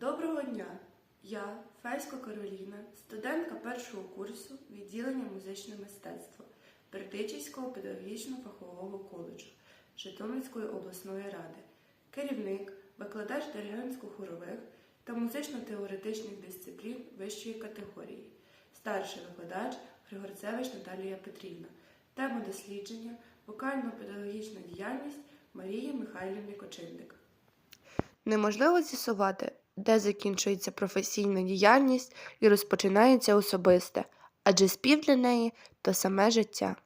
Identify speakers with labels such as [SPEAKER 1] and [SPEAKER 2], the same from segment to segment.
[SPEAKER 1] Доброго дня! Я Фесько Кароліна, студентка першого курсу відділення музичне мистецтво Бердичівського педагогічно-фахового коледжу Житомирської обласної ради, керівник, викладач диригентсько-хорових та музично-теоретичних дисциплін вищої категорії, старший викладач Григорцевич Наталія Петрівна, тема дослідження вокально-педагогічна діяльність Марії Михайлівни Кочиндик. Неможливо з'ясувати, де закінчується професійна діяльність і розпочинається особисте, адже спів для неї то саме життя.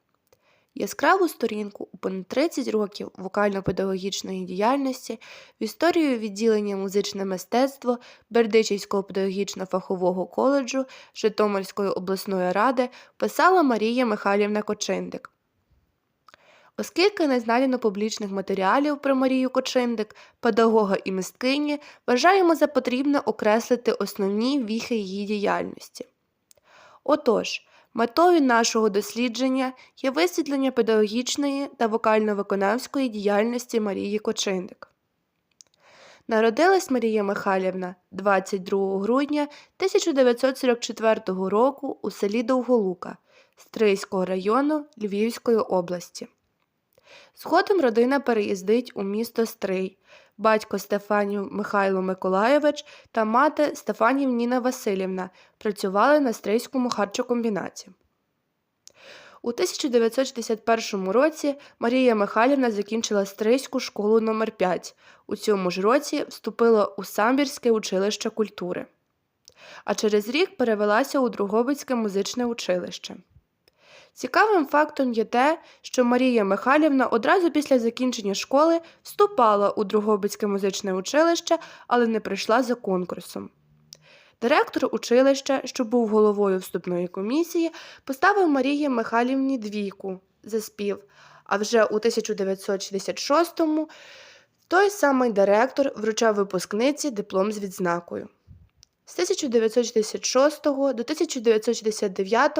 [SPEAKER 1] Яскраву сторінку у понад 30 років вокально-педагогічної діяльності в історію відділення музичне мистецтво Бердичівського педагогічно-фахового коледжу Житомирської обласної ради писала Марія Михайлівна Кочиндик. Оскільки не знайдено публічних матеріалів про Марію Кочиндик, педагога і мисткині, вважаємо за потрібне окреслити основні віхи її діяльності. Отож, метою нашого дослідження є висвітлення педагогічної та вокально-виконавської діяльності Марії Кочиндик. Народилась Марія Михайлівна 22 грудня 1944 року у селі Довголука Стрийського району Львівської області. Згодом родина переїздить у місто Стрий. Батько Стефанів Михайло Миколайович та мати Стефанів Ніна Васильівна працювали на Стрийському харчокомбінаті. У 1961 році Марія Михайлівна закінчила Стрийську школу номер 5 У цьому ж році вступила у Самбірське училище культури. А через рік перевелася у Другобицьке музичне училище. Цікавим фактом є те, що Марія Михайлівна одразу після закінчення школи вступала у Другобицьке музичне училище, але не прийшла за конкурсом. Директор училища, що був головою вступної комісії, поставив Марії Михайлівні двійку за спів, а вже у 1966-му той самий директор вручав випускниці диплом з відзнакою. З 1966 до 1969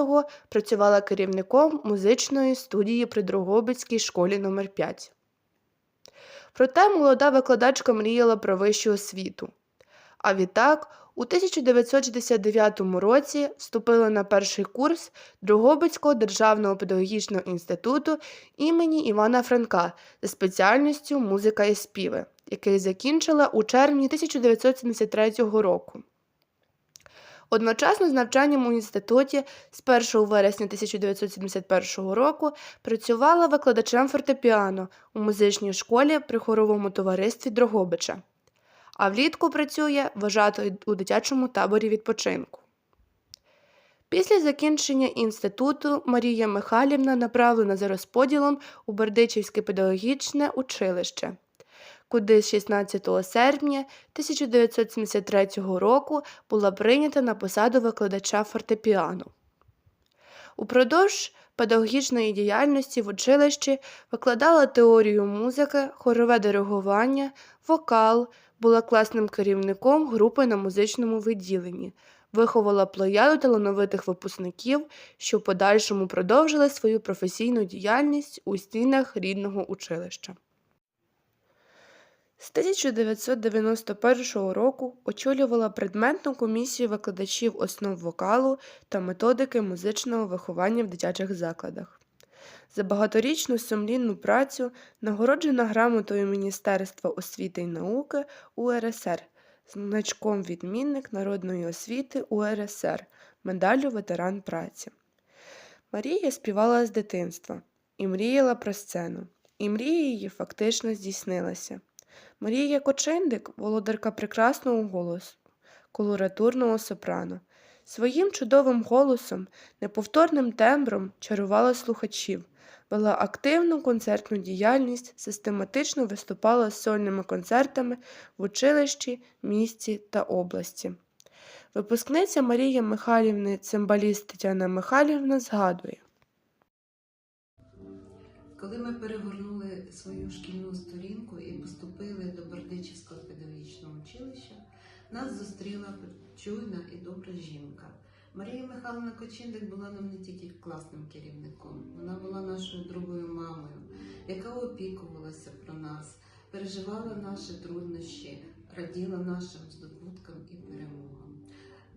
[SPEAKER 1] працювала керівником музичної студії при Дрогобицькій школі номер 5 Проте молода викладачка мріяла про вищу освіту. А відтак, у 1969 році вступила на перший курс Дрогобицького державного педагогічного інституту імені Івана Франка за спеціальністю музика і співи, який закінчила у червні 1973 року. Одночасно з навчанням у інституті з 1 вересня 1971 року працювала викладачем фортепіано у музичній школі при хоровому товаристві Дрогобича, а влітку працює вважатою у дитячому таборі відпочинку. Після закінчення інституту Марія Михайлівна направлена за розподілом у Бердичівське педагогічне училище куди з 16 серпня 1973 року була прийнята на посаду викладача фортепіано. Упродовж педагогічної діяльності в училищі викладала теорію музики, хорове диригування, вокал, була класним керівником групи на музичному відділенні, виховала плеяду талановитих випускників, що в подальшому продовжили свою професійну діяльність у стінах рідного училища. З 1991 року очолювала предметну комісію викладачів основ вокалу та методики музичного виховання в дитячих закладах. За багаторічну сумлінну працю нагороджена грамотою Міністерства освіти і науки УРСР, значком відмінник народної освіти УРСР, медаллю ветеран праці. Марія співала з дитинства і мріяла про сцену, і мрія її фактично здійснилася. Марія Кочиндик володарка прекрасного голосу, колоратурного сопрано. Своїм чудовим голосом, неповторним тембром чарувала слухачів, вела активну концертну діяльність, систематично виступала з сольними концертами в училищі, місті та області. Випускниця Марії Михайлівни, цимбаліст Тетяна Михайлівна згадує.
[SPEAKER 2] Коли ми перегорнули свою шкільну сторінку і поступили до Бердичівського педагогічного училища, нас зустріла чуйна і добра жінка. Марія Михайловна Кочиндик була нам не тільки класним керівником, вона була нашою другою мамою, яка опікувалася про нас, переживала наші труднощі, раділа нашим здобуткам і перемогам.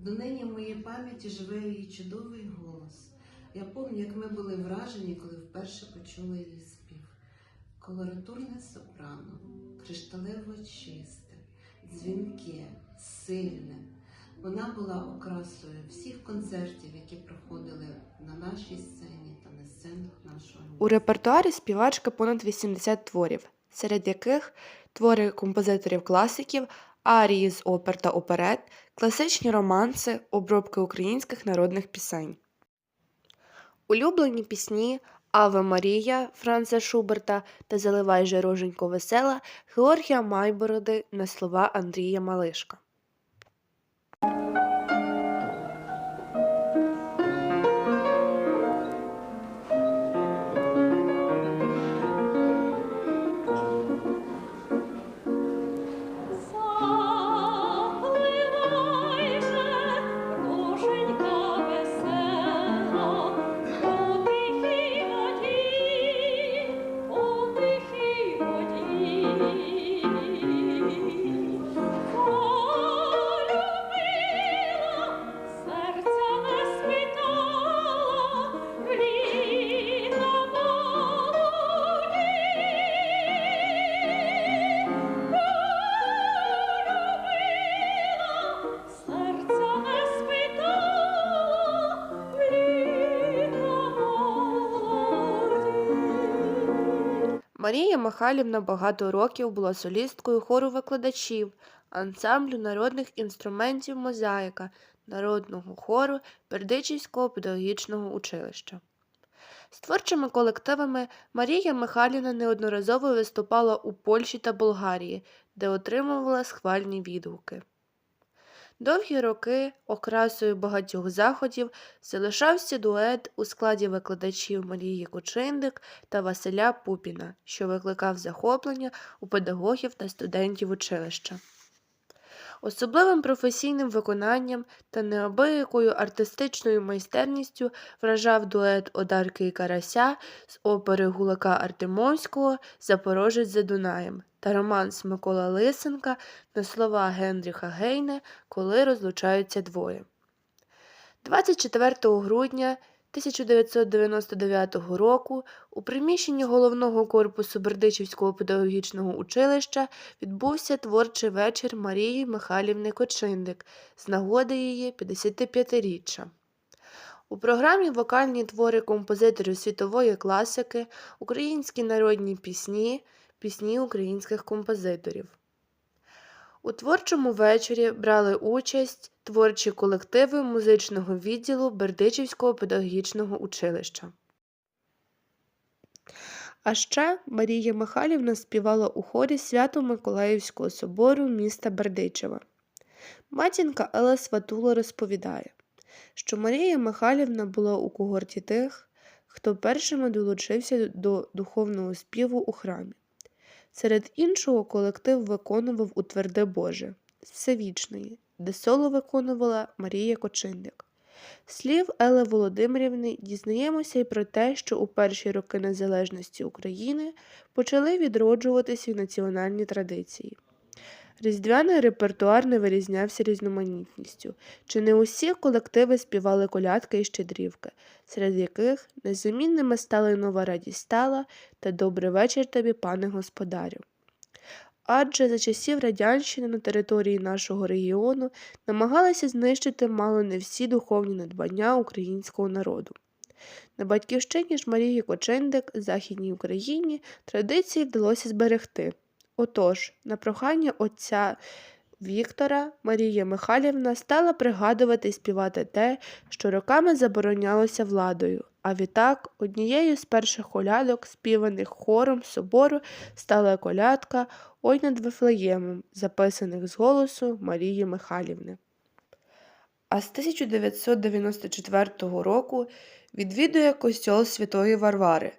[SPEAKER 2] Донині в моїй пам'яті живе її чудовий голос. Я пам'ятаю, як ми були вражені, коли вперше почули її спів. Колоратурне сопрано, кришталево чисте, дзвінке, сильне. Вона була окрасою всіх концертів, які проходили на нашій сцені та на сценах нашого.
[SPEAKER 1] У репертуарі співачки понад 80 творів, серед яких твори композиторів-класиків, арії з опер та оперет, класичні романси, обробки українських народних пісень. Улюблені пісні Аве Марія Франца Шуберта та Заливай же роженько весела Георгія Майбороди на слова Андрія Малишка. Марія Михайлівна багато років була солісткою хору викладачів, ансамблю народних інструментів Мозаїка, народного хору Бердичівського педагогічного училища. З творчими колективами Марія Михайлівна неодноразово виступала у Польщі та Болгарії, де отримувала схвальні відгуки. Довгі роки окрасою багатьох заходів залишався дует у складі викладачів Марії Кочиндик та Василя Пупіна, що викликав захоплення у педагогів та студентів училища. Особливим професійним виконанням та неабиякою артистичною майстерністю вражав дует Одарки і Карася з опери Гулака Артемовського Запорожець за Дунаєм та романс Микола Лисенка на слова Генріха Гейне Коли розлучаються двоє. 24 грудня 1999 року у приміщенні головного корпусу Бердичівського педагогічного училища відбувся творчий вечір Марії Михайлівни Кочиндик з нагоди її 55-річчя. У програмі вокальні твори композиторів світової класики, українські народні пісні, пісні українських композиторів. У творчому вечорі брали участь творчі колективи музичного відділу Бердичівського педагогічного училища. А ще Марія Михайлівна співала у хорі Свято-Миколаївського собору міста Бердичева. Матінка Елла Сватула розповідає, що Марія Михайлівна була у когорті тих, хто першими долучився до духовного співу у храмі. Серед іншого колектив виконував у Тверде Боже Всевічної, де соло виконувала Марія Кочинник. Слів Ели Володимирівни дізнаємося й про те, що у перші роки незалежності України почали відроджуватися національні традиції. Різдвяний репертуар не вирізнявся різноманітністю, чи не усі колективи співали колядки і щедрівки, серед яких незамінними стали нова радість стала та добрий вечір тобі, пане господарю. Адже за часів радянщини на території нашого регіону намагалися знищити мало не всі духовні надбання українського народу. На батьківщині ж Марії Кочендик, Західній Україні, традиції вдалося зберегти. Отож, на прохання отця Віктора Марія Михайлівна стала пригадувати і співати те, що роками заборонялося владою, а відтак однією з перших колядок, співаних хором собору, стала колядка Ой над Вифлеємом, записаних з голосу Марії Михайлівни. А з 1994 року відвідує костьол Святої Варвари,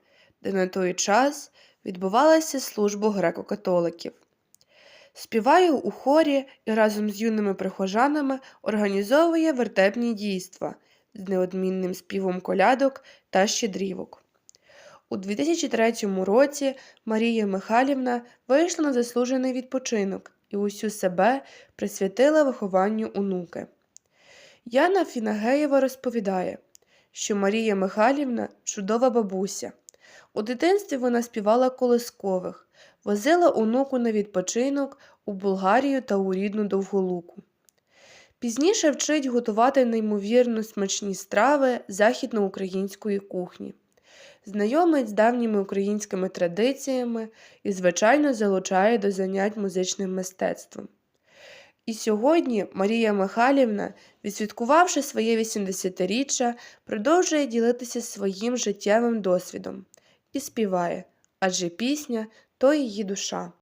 [SPEAKER 1] де на той час відбувалася служба греко-католиків. Співає у хорі і разом з юними прихожанами організовує вертепні дійства з неодмінним співом колядок та щедрівок. У 2003 році Марія Михайлівна вийшла на заслужений відпочинок і усю себе присвятила вихованню онуки. Яна Фінагеєва розповідає, що Марія Михайлівна чудова бабуся. У дитинстві вона співала колискових, возила онуку на відпочинок у Болгарію та у рідну Довголуку. Пізніше вчить готувати неймовірно смачні страви західноукраїнської кухні. Знайомить з давніми українськими традиціями і, звичайно, залучає до занять музичним мистецтвом. І сьогодні Марія Михайлівна, відсвяткувавши своє 80-річчя, продовжує ділитися своїм життєвим досвідом і співає, адже пісня то її душа.